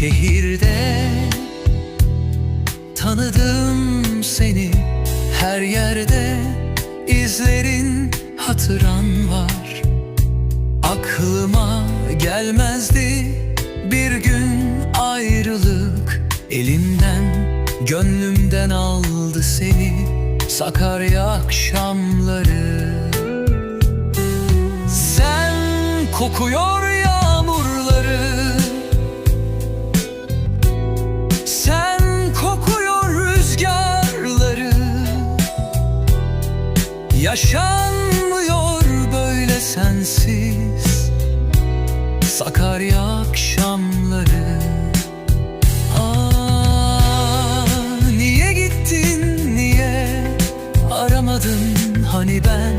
şehirde Tanıdım seni. Her yerde izlerin hatıran var. Aklıma gelmezdi bir gün ayrılık. Elimden gönlümden aldı seni Sakarya akşamları. Sen kokuyor yağmurları. Yaşanmıyor böyle sensiz. Sakarya akşamları. Aa, niye gittin niye aramadın? Hani ben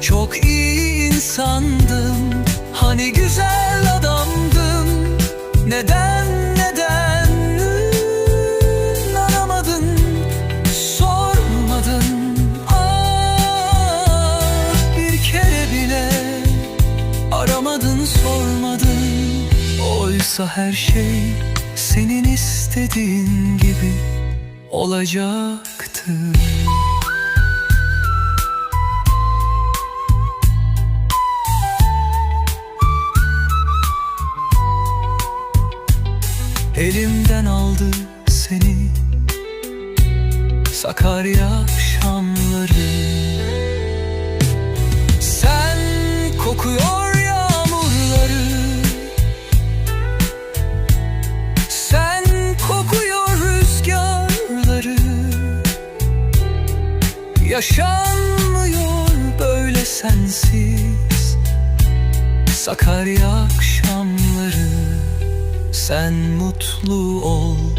çok iyi insandım. Hani güzel adamdım. Neden oysa her şey senin istediğin gibi olacaktı. Elimden aldı seni Sakarya akşamları Yaşanmıyor böyle sensiz. Sakarya akşamları Sen mutlu ol,